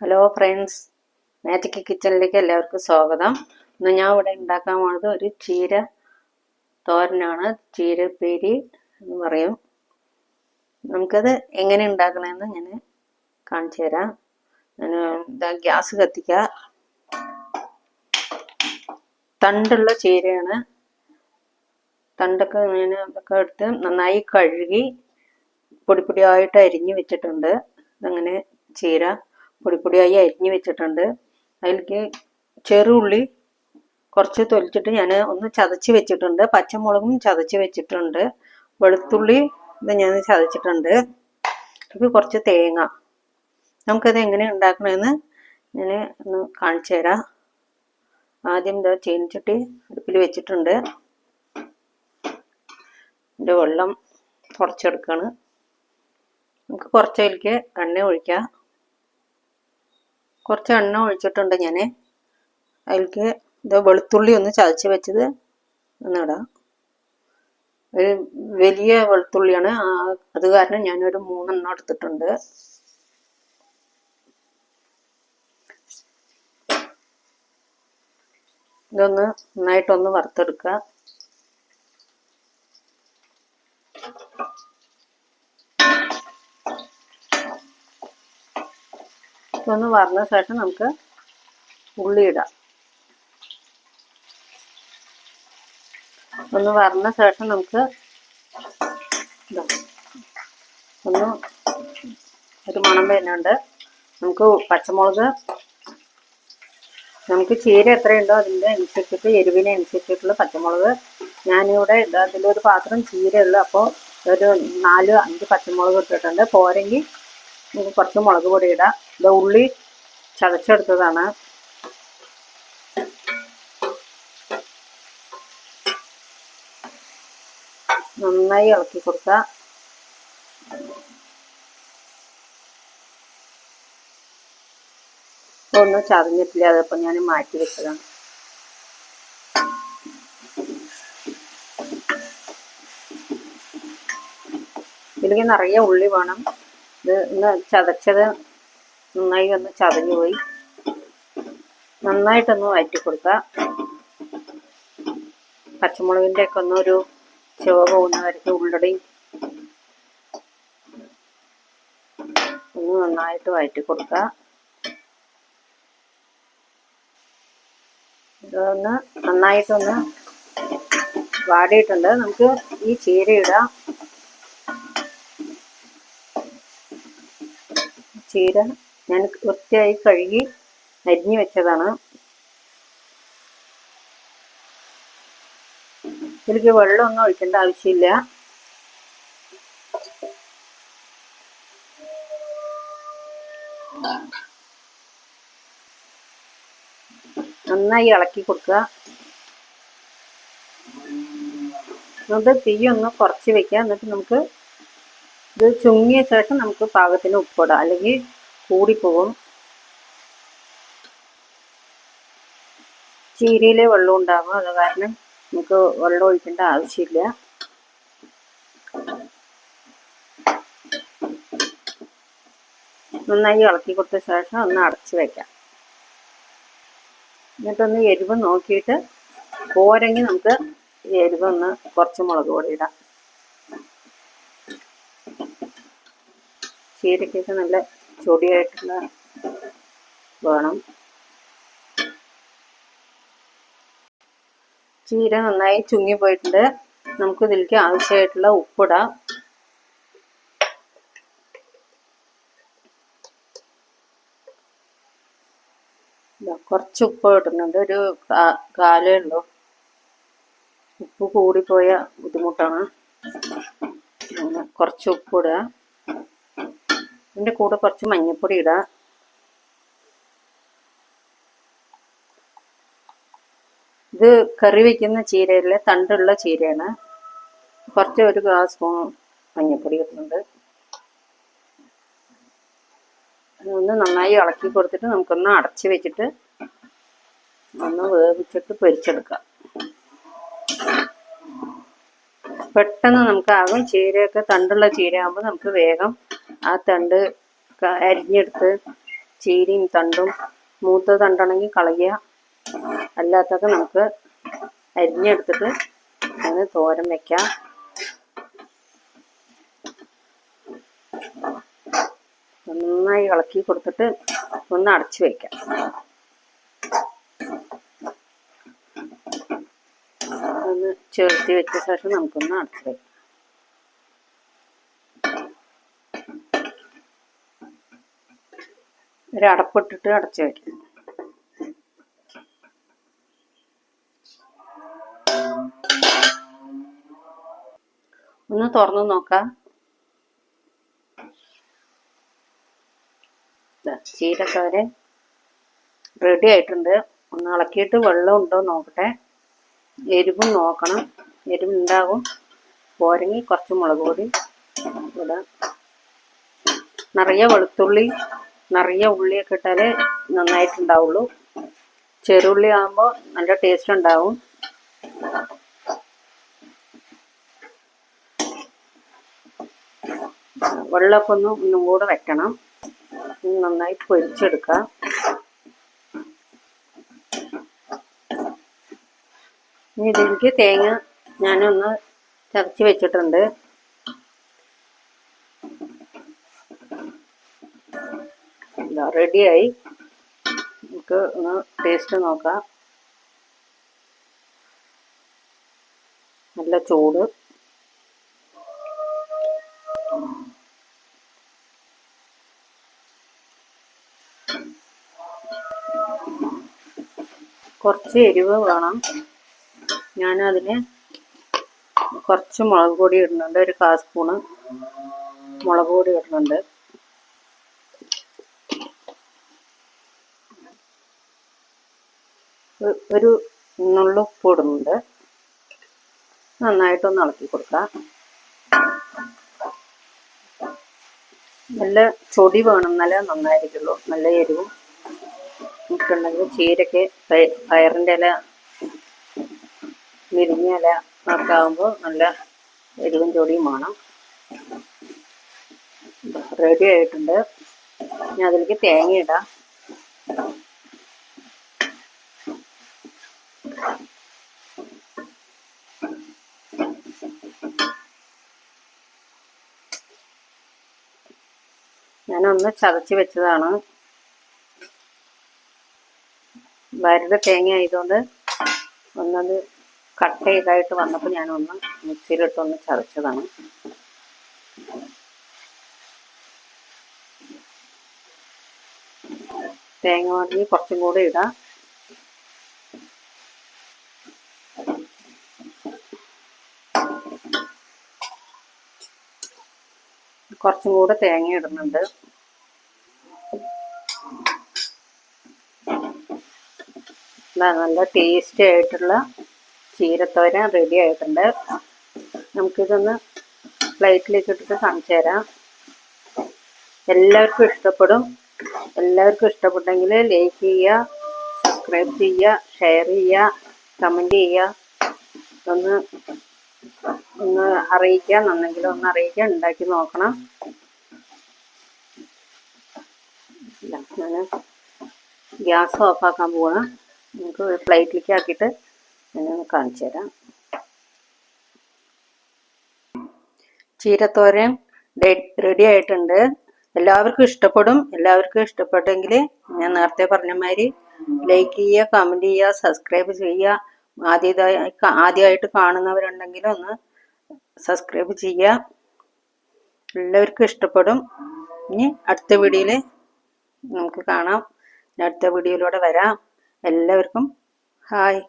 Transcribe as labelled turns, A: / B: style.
A: Hello friends magic കിച്ചണിലേക്ക് എല്ലാവർക്കും സ്വാഗതം. ഇന്ന് ഞാൻ ഇവിടെ ഉണ്ടാക്കാൻ പോണത് ഒരു ചീര തോരനാണ്. ചീരപ്പേരി എന്ന് പറയും. നമുക്കത് എങ്ങനെ ഉണ്ടാക്കണമെന്ന് ഞാൻ കാണിച്ചു തരാം. ഞാൻ ഇതാ ഗ്യാസ് കത്തിക്കുക. തണ്ടുള്ള ചീരയാണ്. തണ്ടൊക്കെ ഞാൻ ഇതൊക്കെ എടുത്ത് നന്നായി കഴുകി പൊടിപ്പൊടിയായിട്ട് അരിഞ്ഞു വെച്ചിട്ടുണ്ട്. അതങ്ങനെ ചീര പൊടിപ്പൊടിയായി അരിഞ്ഞ് വെച്ചിട്ടുണ്ട്. അതിലേക്ക് ചെറുള്ളി കുറച്ച് തൊലിച്ചിട്ട് ഞാൻ ഒന്ന് ചതച്ച് വെച്ചിട്ടുണ്ട്. പച്ചമുളകും ചതച്ച് വെച്ചിട്ടുണ്ട്. വെളുത്തുള്ളി ഇത് ഞാൻ ചതച്ചിട്ടുണ്ട്. ഇത് കുറച്ച് തേങ്ങ. നമുക്കത് എങ്ങനെ ഉണ്ടാക്കണമെന്ന് ഞാൻ ഒന്ന് കാണിച്ചു തരാം. ആദ്യം ഇതാ ചീനിച്ചട്ടി അടുപ്പിൽ വെച്ചിട്ടുണ്ട്. ഇതിന്റെ വെള്ളം കുറച്ചെടുക്കുകയാണ് നമുക്ക് കുറച്ചതിലേക്ക് എണ്ണ ഒഴിക്കാം. കുറച്ച് എണ്ണ ഒഴിച്ചിട്ടുണ്ട് ഞാൻ അതിലേക്ക് ഇത് വെളുത്തുള്ളി ഒന്ന് ചതച്ച് വെച്ചത് ഒന്നിടാം ഒരു വലിയ വെളുത്തുള്ളിയാണ്. അത് കാരണം ഞാനൊരു മൂന്നെണ്ണം എടുത്തിട്ടുണ്ട്. ഇതൊന്ന് നന്നായിട്ടൊന്ന് വറുത്തെടുക്കുക. ഇതൊന്ന് വറന്ന ശേഷം നമുക്ക് ഉള്ളി ഇടാം. ഒന്ന് വറന്ന ശേഷം നമുക്ക് ഒന്ന് ഒരു മണം വരുന്നുണ്ട്. നമുക്ക് പച്ചമുളക് നമുക്ക് ചീര എത്രയുണ്ടോ അതിന്റെ അനുസരിച്ചിട്ട് എരിവിനെ അനുസരിച്ചിട്ടുള്ള പച്ചമുളക് ഞാനിവിടെ ഇതാ അതിലൊരു പാത്രം ചീരയുള്ളു. അപ്പോൾ ഒരു നാല് അഞ്ച് പച്ചമുളക് ഇട്ടിട്ടുണ്ട്. പോരെങ്കിൽ നമുക്ക് കുറച്ച് മുളക് പൊടി ഇടാം. ഇത് ഉള്ളി ചതച്ചെടുത്തതാണ്. നന്നായി ഇളക്കി കൊടുക്കുക ഒന്നും ചതഞ്ഞിട്ടില്ല അതിപ്പോൾ ഞാൻ മാറ്റി വെച്ചതാണ്. ഇതിലേക്ക് നിറയെ ഉള്ളി വേണം. ഇത് ഇന്ന് ചതച്ചത് നന്നായി ഒന്ന് ചതഞ്ഞു പോയി. നന്നായിട്ടൊന്ന് വഴറ്റി കൊടുക്കുക. പച്ചമുളകിന്റെ ഒക്കെ ഒന്നൊരു ചുവ ഒന്ന് വരയ്ക്ക് ഉള്ളടി. ഒന്ന് നന്നായിട്ട് വഴറ്റി കൊടുക്കുക. ഇതൊന്ന് നന്നായിട്ടൊന്ന് വാടിയിട്ടുണ്ട്. നമുക്ക് ഈ ചീര ചീര ഞാൻ വൃത്തിയായി കഴുകി അരിഞ്ഞു വെച്ചതാണ്. ഇതിലേക്ക് വെള്ളമൊന്നും ഒഴിക്കേണ്ട ആവശ്യമില്ല. നന്നായി ഇളക്കി കൊടുക്കുക. എന്നിട്ട് തീ ഒന്ന് കുറച്ച് വെക്കുക. എന്നിട്ട് നമുക്ക് ഇത് ചുങ്ങിയ ശേഷം നമുക്ക് പാകത്തിന് ഉപ്പിടാം അല്ലെങ്കിൽ കൂടിപ്പോകും. ചീരയിലെ വെള്ളം ഉണ്ടാകും. അത് കാരണം നമുക്ക് വെള്ളം ഒഴിക്കേണ്ട ആവശ്യമില്ല. നന്നായി ഇളക്കി കൊടുത്ത ശേഷം ഒന്ന് അടച്ചു വെക്കാം. എന്നിട്ടൊന്ന് എരിവ് നോക്കിയിട്ട് പോരെങ്കിൽ നമുക്ക് ഈ എരിവ് ഒന്ന് കുറച്ച് മുളക് പൊടി ഇടാം. ചീരക്കൊക്കെ നല്ല ചൊടിയായിട്ടുള്ള വേണം. ചീര നന്നായി ചുങ്ങി പോയിട്ടുണ്ട്. നമുക്ക് ഇതിലേക്ക് ആവശ്യമായിട്ടുള്ള ഉപ്പിടാം. കുറച്ച് ഉപ്പ് ഇടുന്നുണ്ട്. ഒരു കാലേ ഉള്ളൂ. ഉപ്പ് കൂടിപ്പോയ ബുദ്ധിമുട്ടാണ്. കുറച്ച് ഉപ്പ് ഇടുക. ഇതിന്റെ കൂടെ കുറച്ച് മഞ്ഞൾപ്പൊടി ഇടാം. ഇത് കറി വയ്ക്കുന്ന ചീരയിലെ തണ്ടുള്ള ചീരയാണ്. കുറച്ച് ഒരു ഗ്ലാസ് സ്പൂൺ മഞ്ഞൾപ്പൊടി ഇടുന്നുണ്ട് ഒന്ന് നന്നായി ഇളക്കി കൊടുത്തിട്ട് നമുക്കൊന്ന് അടച്ച് വെച്ചിട്ട് ഒന്ന് വേവിച്ചിട്ട് പൊരിച്ചെടുക്കാം. പെട്ടെന്ന് നമുക്കാകും ചീരയൊക്കെ തണ്ടുള്ള ചീരയാകുമ്പോൾ നമുക്ക് വേഗം ആ തണ്ട് അരിഞ്ഞെടുത്ത് ചീരയും തണ്ടും മൂത്ത തണ്ടാണെങ്കിൽ കളയുക. അല്ലാത്തൊക്കെ നമുക്ക് അരിഞ്ഞെടുത്തിട്ട് അതിന് തോരൻ വെക്കാം. നന്നായി ഇളക്കി കൊടുത്തിട്ട് ഒന്ന് അടച്ചു വെക്കാം. ഒന്ന് ചേർത്തി വെച്ച ശേഷം നമുക്കൊന്ന് അടച്ചു വെക്കാം. ഒരു അടപ്പിട്ടിട്ട് അടച്ചു വയ്ക്കണം ഒന്ന് തുറന്നു നോക്കാം. ചീരക്കാരെ റെഡി ആയിട്ടുണ്ട്. ഒന്ന് ഇളക്കിയിട്ട് വെള്ളം ഉണ്ടോ നോക്കട്ടെ. എരിവും നോക്കണം. എരിവ് ഉണ്ടാകും പോരെങ്കിൽ കുറച്ച് മുളക് പൊടി ഇടാം. നിറയെ വെളുത്തുള്ളി നിറയെ ഉള്ളിയൊക്കെ ഇട്ടാലേ നന്നായിട്ടുണ്ടാവുള്ളൂ. ചെറുള്ളി ആകുമ്പോൾ നല്ല ടേസ്റ്റ് ഉണ്ടാവും. വെള്ളമൊക്കെ ഒന്ന് ഒന്നും കൂടെ വെക്കണം. നന്നായി പൊരിച്ചെടുക്കാം. ഇനി ഇതിലേക്ക് തേങ്ങ ഞാനൊന്ന് ചതച്ച് വെച്ചിട്ടുണ്ട്. റെഡിയായി നമുക്ക് ഒന്ന് ടേസ്റ്റ് നോക്കാം. നല്ല ചൂട്. കുറച്ച് എരിവ് വേണം. ഞാനതിന് കുറച്ച് മുളക് പൊടി ഇടുന്നുണ്ട്. ഒരു കാ സ്പൂണ് മുളക് പൊടി ഇടുന്നുണ്ട്. ഒരു നുള്ളുപ്പ് ഇടുന്നുണ്ട് നന്നായിട്ടൊന്ന് ഇളക്കി കൊടുക്കാം. നല്ല ചൊടി വേണം. നല്ല നന്നായിരിക്കുള്ളൂ. നല്ല എരിവും നമുക്കുണ്ടെങ്കിൽ ചീരയ്ക്ക് പയറിന്റെ ഇല വിരിഞ്ഞ ഇല ഒക്കെ ആകുമ്പോൾ നല്ല എരിവും ചൊടിയും വേണം. റെഡി ആയിട്ടുണ്ട്. ഞാൻ അതിലേക്ക് തേങ്ങ ഇടാം. ഞാനൊന്ന് ചതച്ച് വെച്ചതാണ്. വരുന്ന തേങ്ങ ആയതുകൊണ്ട് ഒന്നത് കട്ട് ചെയ്തായിട്ട് വന്നപ്പോൾ ഞാനൊന്ന് മിക്സിയിലിട്ടൊന്ന് ചതച്ചതാണ്. തേങ്ങ വാങ്ങി കുറച്ചും കൂടെ ഇടാം. കുറച്ചും കൂടെ തേങ്ങ ഇടുന്നുണ്ട്. നല്ല ടേസ്റ്റി ആയിട്ടുള്ള ചീരത്തോരൻ റെഡി ആയിട്ടുണ്ട്. നമുക്കിതൊന്ന് പ്ലേറ്റിലേക്ക് ഇട്ടിട്ട് കാണിച്ചു തരാം. എല്ലാവർക്കും ഇഷ്ടപ്പെടും. എല്ലാവർക്കും ഇഷ്ടപ്പെട്ടെങ്കിൽ ലൈക്ക് ചെയ്യുക സബ്സ്ക്രൈബ് ചെയ്യുക ഷെയർ ചെയ്യുക കമന്റ് ചെയ്യുക. ഒന്ന് ഒന്ന് അറിയിക്കുക നന്നെങ്കിലും ഒന്ന് അറിയിക്കുക ഉണ്ടാക്കി നോക്കണം. ഞാൻ ഗ്യാസ് ഓഫാക്കാൻ പോവാണ്. നമുക്ക് ഒരു പ്ലേറ്റിലേക്ക് ആക്കിയിട്ട് ഞാനൊന്ന് കാണിച്ചു തരാം. ചീരത്തോരൻ റെഡി ആയിട്ടുണ്ട്. എല്ലാവർക്കും ഇഷ്ടപ്പെടും. എല്ലാവർക്കും ഇഷ്ടപ്പെട്ടെങ്കിൽ ഞാൻ നേരത്തെ പറഞ്ഞ മാതിരി ലൈക്ക് ചെയ്യുക കമന്റ് ചെയ്യുക സബ്സ്ക്രൈബ് ചെയ്യുക. ആദ്യമായി ആദ്യമായിട്ട് കാണുന്നവരുണ്ടെങ്കിൽ ഒന്ന് സബ്സ്ക്രൈബ് ചെയ്യുക. എല്ലാവർക്കും ഇഷ്ടപ്പെടും. ഇനി അടുത്ത വീഡിയോയിൽ നമുക്ക് കാണാം. അടുത്ത വീഡിയോയിലൂടെ വരാം. എല്ലാവർക്കും ഹായ്.